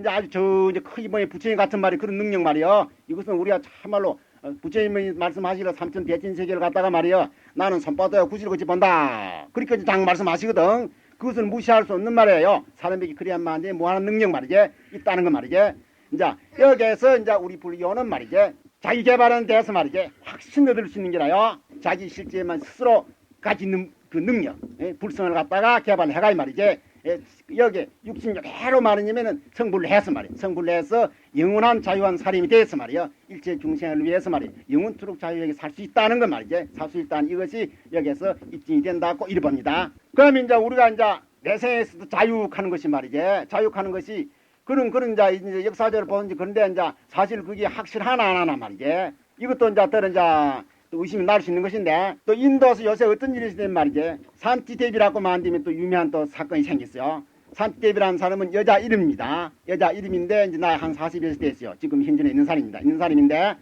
이제 아주 저 이제 큰 이번에 부처님 같은 말이 그런 능력 말이요. 이것은 우리가 참말로 어, 부처님이 말씀하시려 삼천 대진 세계를 갖다가 말이요. 나는 손바닥에 구실을 그치 본다. 그렇게 이제 장 말씀하시거든. 그것을 무시할 수 없는 말이에요. 사람에게 그래야만 안 돼. 무한한 능력 말이지. 있다는 거 말이지. 이제 여기에서 이제 우리 불교는 말이지. 자기 개발은 돼서 말이지. 확신 얻을 수 있는 게라요. 자기 실제만 스스로 가지는 그 능력, 예, 불성을 갖다가 개발해가 이 말이지. 예, 여기 육신 그대로 말하냐면은 성불을 해서 말이야. 성불을 해서 영원한 자유한 사람이 돼서 말이야. 일체 중생을 위해서 말이야. 영원토록 자유하게 살 수 있다는 거 말이지. 살 수 있다는 이것이 여기에서 입증이 된다고 이래 봅니다. 그럼 이제 우리가 이제 내생에서도 자유하는 것이 말이지. 자유하는 것이 그런 그런 이제 이제 역사적으로 보는지 그런데 이제 사실 그게 확실하나 안 하나 말이지. 이것도 이제 어떤 이제 또 의심이 날 수 있는 것인데 또 인도에서 요새 어떤 일이 있었단 말이지? 산티데비라고 만들면 또 유명한 또 사건이 생겼어요. 산티데비라는 사람은 여자 이름입니다. 여자 이름인데 이제 나이 한 40에서 됐어요. 지금 현존에 있는 사람입니다. 있는 사람인데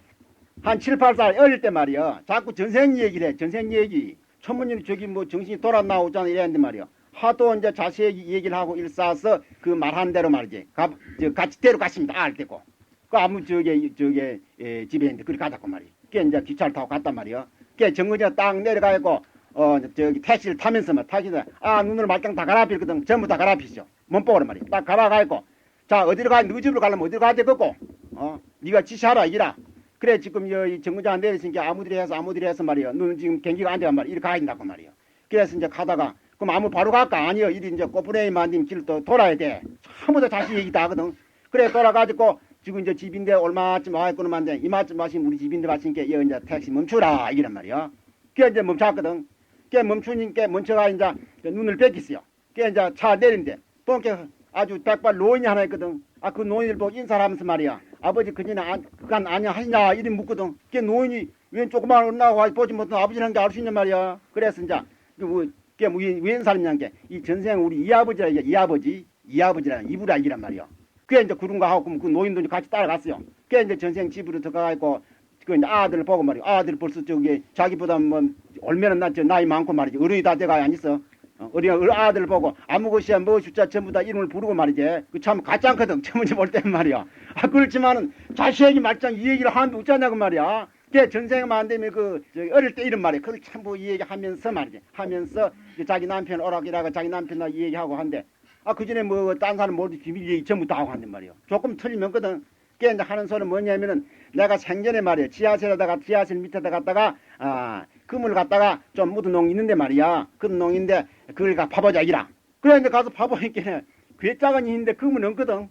한 7, 8살 어릴 때 말이요. 자꾸 전생 얘기를 해. 전생 얘기. 천문이 저기 뭐 정신이 돌아 나오잖아 이랬는데 말이요. 하도 이제 자세히 얘기를 하고 일사서 그 말한 대로 말이지. 가, 저 같이 데려갔습니다. 알 때고. 그 아무 저게 저게 에, 집에 있는데 그리 가자고 말이 야. 걔 이제 기차를 타고 갔단 말이야. 걔 정거장 딱 내려가고 어 저기 택시를 타면서 막 타기다. 아 눈을 말짱 다 갈아피거든. 전부 다 갈아피죠. 몸보고로 말이야. 딱 갈아가고 자 어디로 가? 너희 집으로 가려면 어디로 가야 되겠고? 어 네가 지시하라 이라. 그래 지금 여기 정거장 내리시니까 아무들이 해서 아무들이 해서 말이야. 너는 지금 경기가 안 되란 말이야. 이렇게 가야 된다고 말이야. 그래서 이제 가다가 그럼 아무 바로 갈까? 아니요. 이리 이제 꼬부레이 만든 길을 또 돌아야 돼. 전부 다 자식 얘기 다 하거든. 그래 돌아가지고 지금 이제 집인데 얼마쯤 와있고는만데 이마쯤 마시면 우리 집인데 마시니까 여 이제 택시 멈추라 이란 말이야. 걔 이제 멈췄거든. 걔 멈추니까 멈춰가 이제 눈을 뺏겼어요. 걔 이제 차 내린대. 보니까 아주 백발 노인이 하나 있거든. 아 그 노인을 보고 인사를 하면서 말이야. 아버지 그전에 안, 그간 아냐 하냐 이름 묻거든. 걔 노인이 웬 조그만 얼나고 보지 못한 아버지라는 게 알 수 있냔 말이야. 그래서 이제 그걔 뭐, 웬 사람이냐는 게이 전생 우리 이 아버지라 이게 이아버지 이 아버지라는 이불 알기란 말이야. 그게 이제 그런 거 하고 그 노인도 이제 같이 따라갔어요. 그게 이제 전생 집으로 들어가고 그 이제 아들을 보고 말이야. 아들 벌써 저기 자기보다 뭐 얼마나 나저 나이 많고 말이지 어른이 다 돼가 안 있어. 어, 어린 아들을 보고 아무 것이야 뭐 숫자 전부 다 이름을 부르고 말이지. 그참 같지 않거든. 처음에 볼 때는 말이야. 아 그렇지만은 자식이 말짱 이 얘기를 하는데 어쩌냐고 말이야. 걔 전생만 안 되면 그 저기 어릴 때 이런 말이야. 그걸 참뭐 이 얘기 하면서 말이지. 하면서 자기 남편 오락이라고 자기 남편하고 이 얘기하고 한대. 아, 그 전에 뭐, 딴 사람 모두 비밀 얘기 전부 다 하고 한단 말이요. 조금 틀리면 거든. 그게 이제 하는 소리는 뭐냐면은, 내가 생전에 말이야. 지하실에다가, 지하실 밑에다 갖다가, 아, 그물 갖다가 좀 묻은 농이 있는데 말이야. 그 농인데, 그걸 가 파보자, 이라. 그래, 이제 가서 파보니까, 괴짝은 있는데 그물 없거든.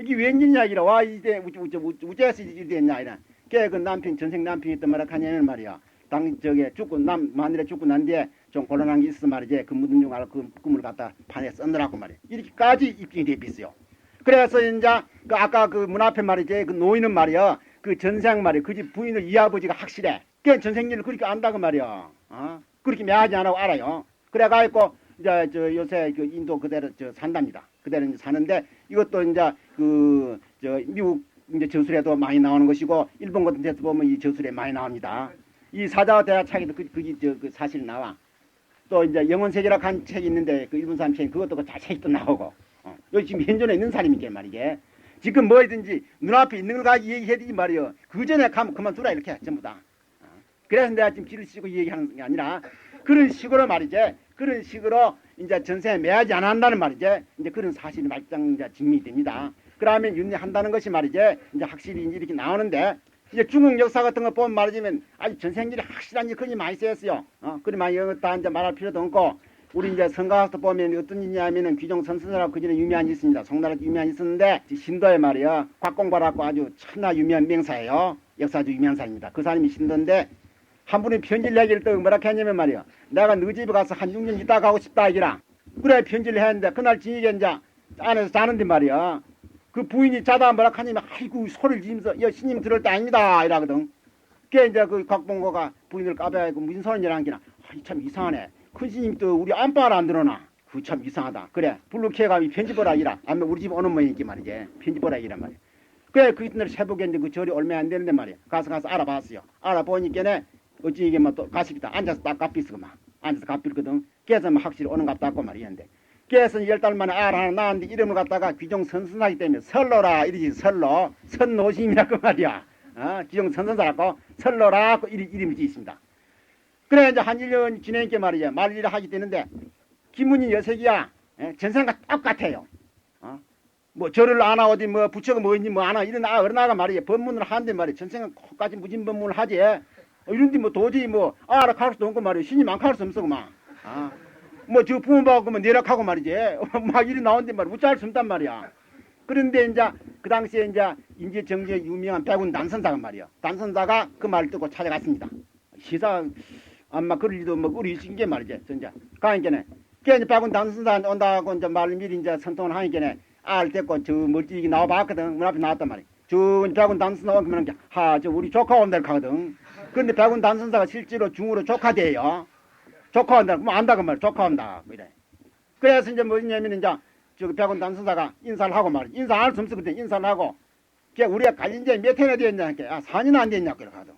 이게 웬일이냐, 이라. 와, 이제, 우째, 우째, 우째, 우째서 이래 했냐, 이라. 걔 그 남편, 전생 남편이 있단 말이야. 하냐면 말이야. 당, 저게, 죽고, 남, 마늘에 죽고 난 뒤에, 좀 곤란한 게 있어 말이지 그 묻은 용 알고 그 꿈을 갖다 판에 썼느라고 말이야 이렇게까지 입증이 돼 있어요. 그래서 이제 그 아까 그 문 앞에 말이지 그 노인은 말이야 그 전생 말이야 그 집 부인을 이 아버지가 확실해. 걔 전생일을 그렇게 안다고 말이야. 어? 그렇게 매하지 않고 알아요. 그래가지고 이제 저 요새 그 인도 그대로 저 산답니다. 그대로 이제 사는데 이것도 이제 그 저 미국 이제 저술에도 많이 나오는 것이고 일본 같은 데서 보면 이 저술에 많이 나옵니다. 이 사자와 대화 책에도 그, 그게 저, 그 사실 나와 또 이제 영혼세계라고 한 책이 있는데 그 일본 사람 책 그것도 그 자세히 또 나오고. 어. 여기 지금 현존에 있는 사람이게 말이게. 지금 뭐든지 눈앞에 있는 걸 가지고 얘기해야 되지 말이요 그 전에 가면 그만두라 이렇게 전부 다. 어. 그래서 내가 지금 길을 쓰고 얘기하는 게 아니라 그런 식으로 말이지 그런 식으로 이제 전생에 매하지 않았다는 말이지 이제 그런 사실이 이제 증명이 됩니다. 그러면 윤리한다는 것이 말이지 이제 확실히 이제 이렇게 나오는데 이제 중국 역사 같은 거 보면 말하자면 아주 전생일이 확실한 일 그리 많이 쓰였어요. 어, 그리 많이 이거 다 이제 말할 필요도 없고 우리 이제 성가학도 보면 어떤 일이냐면은 귀종 선수라고 그전에 유명한 일 있습니다. 송나라 유명한 일 있었는데 신도에 말이야 곽공발하고 아주 천하 유명한 명사예요. 역사주 유명한 사람입니다. 그 사람이 신도인데 한 분이 편지를 얘기를 또 뭐라 했냐면 말이야 내가 너희 집에 가서 한 6년 있다 가고 싶다 이기라. 그래 편지를 했는데 그날 저녁에 이제 안에서 자는데 말이야 그 부인이 자다 뭐라 하냐면 아이고 소리를 지면서 야 신님 들을 때 아닙니다. 이라거든. 그게 이제 그 곽봉고가 부인을 까봐야고 무슨 소리냐는 게나 아이 참 이상하네. 큰또 우리 안방을 안 들어나 그 참 이상하다. 그래 블루케가 이 편집보라 이라. 아니면 우리 집 오는 모양이기 말이지. 편집보라 이란 말이야. 그래 그 이튿날 새벽에 이제 그 절이 얼마 안 되는데 말이야. 가서 가서 알아봤어요. 알아보니까네 어찌 이게 뭐 또 가식이다. 앉아서 딱 막. 앉아서 값비거든. 그래서 뭐 확실히 오는 값 같고 말이었는데 그래서 열달 만에 알 하나 낳았는데 이름을 갖다가 귀종 선선하기 때문에 설로라 이러지 설로 선노심이라고 말이야. 어, 귀종 선선사라고 설로라고 이름, 이름 이 있습니다. 그래 이제 한 1년 지내니까 말이야 말일을 하게 되는데 김문희 여색이야 예, 전생과 똑같아요. 어? 뭐 절을 안하 어디 뭐 부처가 뭐 있니 뭐안하 이런 아 어른 아가 말이야 법문을 하는데 말이야 전생은 코까지 무진 법문을 하지 어, 이런데 뭐 도저히 뭐 알아갈 수도 없고 말이야 신이 많갈 수 없어 그만 아. 뭐 저 부모하고 뭐 내락하고 말이지. 막 이리 나오는데 말이야 수 없단 말이야. 그런데 이제 그 당시에 이제 인제 정제 유명한 백운 단선사가 말이야. 단선사가 그 말을 듣고 찾아갔습니다. 시사 아마 그럴 리도 뭐 우리 신게 말이지. 진짜 가니까네. 걔 이제 백운 단선사 온다고 이제 말 미리 이제 선통을 하니까네. 알 됐고 저 멀찍이 나와봤거든. 문 앞에 나왔단 말이야. 저 백운 단선사 오면 하 저 우리 조카 온다 하거든. 그런데 백운 단선사가 실제로 중으로 조카돼요 온다. 그럼 안다 그 말이야 조카 온다. 뭐 이래. 그래서 이제 뭐냐면 이제 저기 백운 단선사가 인사를 하고 말이야. 인사할 수 없어. 그때 인사를 하고. 걔 우리가 갈린 지몇 해나 됐냐 하니까 아 4년 안 됐냐 그래 가서.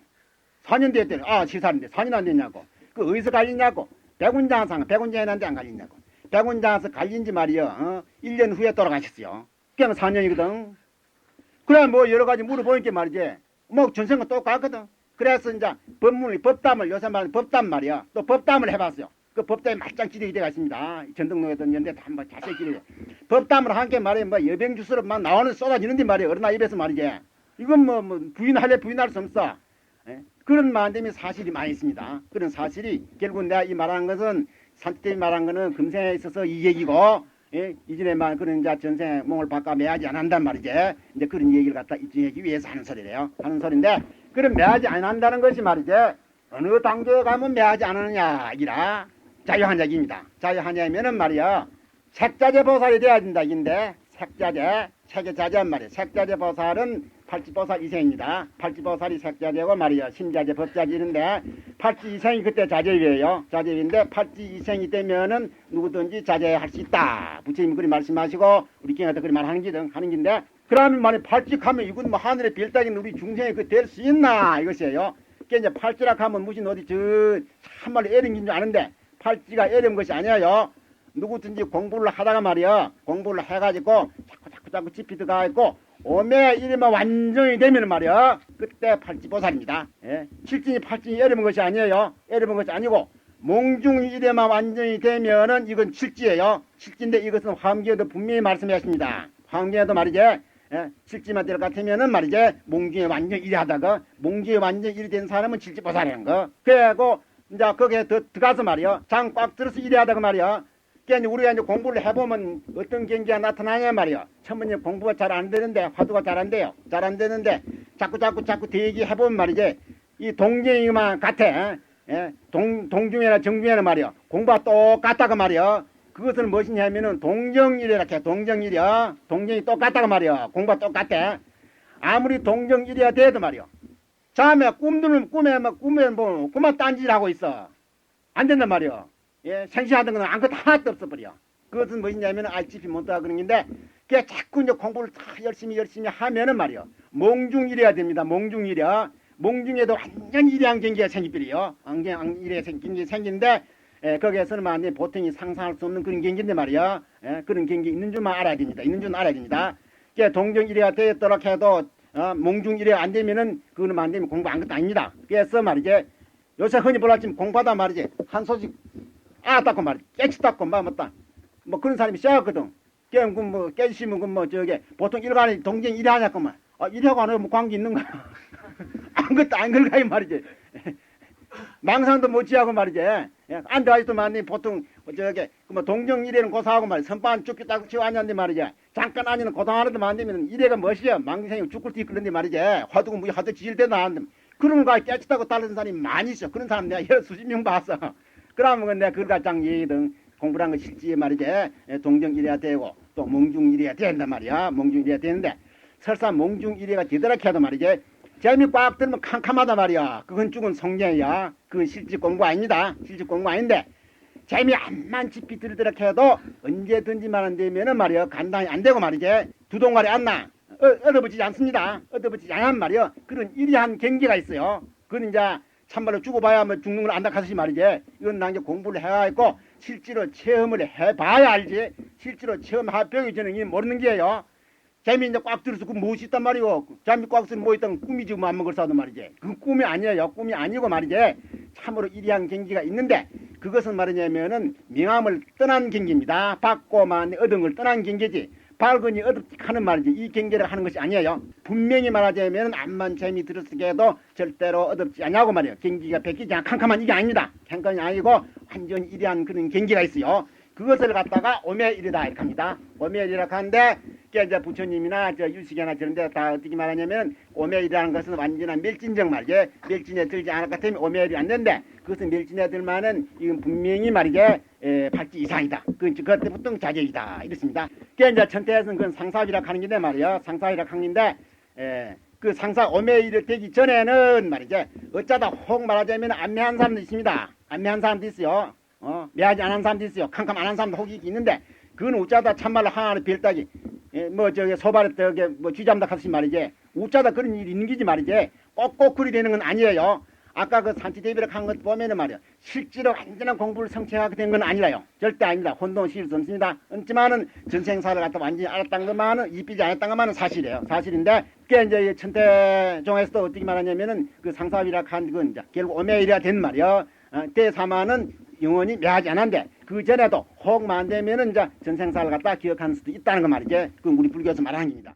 4년 됐대. 아 시사인데 4년 안 됐냐고. 그 어디서 갈리냐고. 백운장상 백운장한테 안 갈리냐고. 백운장에서 갈린지 말이요 어? 1년 후에 돌아가셨어요. 그냥 4년이거든. 그래 뭐 여러 가지 물어보니까 말이지. 뭐 전생은 똑같거든 그래서 이제 법문을 법담을 요새 말하는 법담 말이야. 또 법담을 해봤어요. 그 법담이 말짱 기록이 있습니다. 전등록에던 연대 다 한번 자세히 기록이 돼. 법담을 한 게 말이야 뭐 여병 주스로 막 나오는 쏟아지는데 말이야 어른아 입에서 말이지. 이건 뭐, 뭐 부인할래 부인할 수 없어. 예? 그런 만듦이 사실이 많이 있습니다. 그런 사실이 결국 내가 이 말하는 것은 산뜻히 말한 거는 금생에 있어서 이 얘기고 예? 이전에 말 그런 이제 전생에 몸을 바꿔 매하지 않는단 말이지. 이제 그런 얘기를 갖다 입증하기 위해서 하는 소리래요. 하는 소리인데 그런 매하지 않는다는 것이 말이지 어느 단계에 가면 매하지 않느냐 이라 자유한약입니다. 자유한약이면은 말이야 색자재 보살이 돼야 된다 인데. 색자재 세계자재한 말이야 색자재 보살은 팔찌보살 이생입니다. 팔찌보살이 색자재고 말이야 심자재 법자재 이런데 팔찌 이생이 그때 자재위예요. 자재위인데 팔찌 이생이 되면은 누구든지 자제할 수 있다. 부처님 그리 말씀하시고 우리 경한테 그리 말하는 기등 하는 긴데 그러면 만약 팔찌하면 이건 뭐 하늘의 별따기는 우리 중생이 그될 수 있나? 이것이에요. 그게 이제 팔찌라 하면 무슨 어디 저 참말로 애름인 줄 아는데 팔찌가 애름 것이 아니에요. 누구든지 공부를 하다가 말이야 공부를 해가지고 자꾸 자꾸 자꾸 들어가 있고 오매 이름만 완전히 되면 말이야 그때 팔찌보살입니다. 예? 실진이 팔찌이 애름은 것이 아니에요. 애름은 것이 아니고 몽중 이래만 완전히 되면은 이건 칠지예요. 칠지인데 이것은 화엄기에도 분명히 말씀하십니다. 화엄기에도 말이지 예? 칠지만 될것 같으면은 말이지 몽중에 완전 히 일하다가 몽중에 완전 히 일이 된 사람은 칠지보살이라는 거 그래고 이제 거기에 더 들어가서 말이야 장 꽉 들어서 일하다가 말이야 그러니까 우리가 이제 공부를 해보면 어떤 경기가 나타나냐 말이야. 처음에 공부가 잘 안 되는데 화두가 잘 안 돼요. 잘 안 되는데 자꾸 자꾸 자꾸 대기 해보면 말이지. 이 동경이만 같아. 예? 동 동중이나 정중이나 말이야. 공부가 똑같다고 말이야. 그것은 무엇이냐면은 동정일이라 해. 동정일이야. 동정이 똑같다고 말이야. 공부가 똑같아. 아무리 동정일이야 돼도 말이야. 잠에 꿈들은 꿈에 막 꿈에 뭐 꿈만 딴짓하고 있어. 안 된단 말이야. 예, 생시하던 거는 아무것도 하나도 없어버려. 그것은 뭐냐면 알집이 못다 그런 건데, 그게 자꾸 이제 공부를 다 열심히 열심히 하면은 말이요. 몽중일해야 됩니다. 몽중일이야. 몽중에도 완전 일양 경기가 생기버려요. 안경 일에 경기 생기는데, 예, 거기에서는 만약 보통이 상상할 수 없는 그런 경기인데 말이야. 예, 그런 경기 있는 줄만 알아야 됩니다. 있는 줄은 알아야 됩니다. 그게 동정 일해가 되었도록 해도, 어, 몽중 일해가 안 되면은, 그거는 안 되면 공부 안 것도 아닙니다. 그래서 말이지, 요새 흔히 볼라지면 공부하다 말이지, 한 소식 아 닦고 말이지 깨치 닦고 막 맞다 뭐 그런 사람이 쎄거든 깨면 그뭐 깨지시면 그뭐 저게 보통 일반인 동정 일해 하냐고만 아 일하고 안 하면 뭐 관계 있는 거야 아무것도 안 걸가요 말이지 망상도 못 지하고 말이지 예, 안 들어가지도 말니 보통 뭐 저게 그뭐 동정 일해는 고사하고 말이지 선반 죽기 딱 치고 앉았는데 말이지 잠깐 아니는 고생하는데 만되면 일해가 멋이야. 망생이 죽을 때 이끌는데 말이지. 화두고 뭐 화두 지질 때도 안 그런 거 깨치다고 따르는 사람이 많이 있어. 그런 사람 내가 여러 수십 명 봤어 그러면 내가 그걸 가장 얘기든 공부란 거 실제 말이지. 예, 동정 일해야 되고 또 몽중 일해야 된단 말이야. 몽중 일해야 되는데 설사 몽중 일해가 되더라 해도 말이지 재미 꽉 들면 캄캄하다 말이야. 그건 죽은 성경이야. 그건 실제 공부 아닙니다. 실제 공부 아닌데. 재미 안만 깊이 들더라 해도 언제든지만 안 되면은 말이야 간단히 안 되고 말이지. 두 동아리 안 나. 어, 얻어붙이지 않습니다. 얻어붙이지 않은 말이야 그런 이리한 경계가 있어요. 그건 이제 참말로 죽어봐야 뭐 죽는 걸 안다 하듯이 말이지. 이건 나 이제 공부를 해가지고 실제로 체험을 해봐야 알지. 실제로 체험해보기 전에 이 모르는 게요. 재미 이제 꽉 들어서 그 무엇이 있단 말이오. 재미 꽉 쓰는 뭐 있던 꿈이지 뭐 안먹을 사도 말이지. 그 꿈이 아니에요. 꿈이 아니고 말이지. 참으로 이리한 경기가 있는데 그것은 말이냐면은 명함을 떠난 경기입니다. 받고만 얻은 걸 떠난 경기지. 발근이 얻었지 하는 말이지. 이 경기를 하는 것이 아니에요. 분명히 말하자면 암만 재미 들었을 해도 절대로 얻었지 않냐고 말이에요. 경기가 베끼지 않 캄캄한 이게 아닙니다. 캄캄이 아니고 완전히 이리한 그런 경기가 있어요. 그것을 갖다가 오메일이다 이렇게 합니다. 오메일이라 하는데 그게 이제 부처님이나 저 유식이나 저런 데 다 어떻게 말하냐면 오메일이라는 것은 완전한 멸진적 말이지 멸진에 들지 않을 것 같으면 오메일이 안 되는데 그것은 멸진에 들만은 이건 분명히 말이지 에, 발기 이상이다. 그 그것 때부터 자제이다 이렇습니다. 그게 이제 천태에서는 그건 상사비라 하는 게데 말이야 상사비라 하는 건데 에, 그 상사 오메일이 되기 전에는 말이지 어쩌다 혹 말하자면 안매한 사람도 있습니다. 안매한 사람도 있어요. 어, 매하지 않은 사람도 있어요. 캄캄 안한 사람도 혹이 있는데 그건 어쩌다 참말로 하나는 별따기 예, 뭐 저기 소발에 저기 뭐 쥐잠다 같이 말이지 어쩌다 그런 일이 있는 기지 말이지 꼭꼭 그리 되는 건 아니에요. 아까 그 산치 대비를 한 것 보면은 말이야 실제로 완전한 공부를 성취하게 된 건 아니라요. 절대 아닙니다. 혼돈 실수 없습니다. 없지만은 전생사를 갖다 완전히 알았다는 것만은 이삐지 않았다는 것만은 사실이에요. 사실인데 그게 이제 이 천태종에서도 어떻게 말하냐면은 그 상사비라 한건 이제 결국 오메이라 된 말이요. 어, 대사마는 영원히 매하지 않았는데 그 전에도 혹 만 되면은 이제 전생사를 갖다 기억하는 수도 있다는 거 말이지. 그건 우리 불교에서 말하는 겁니다.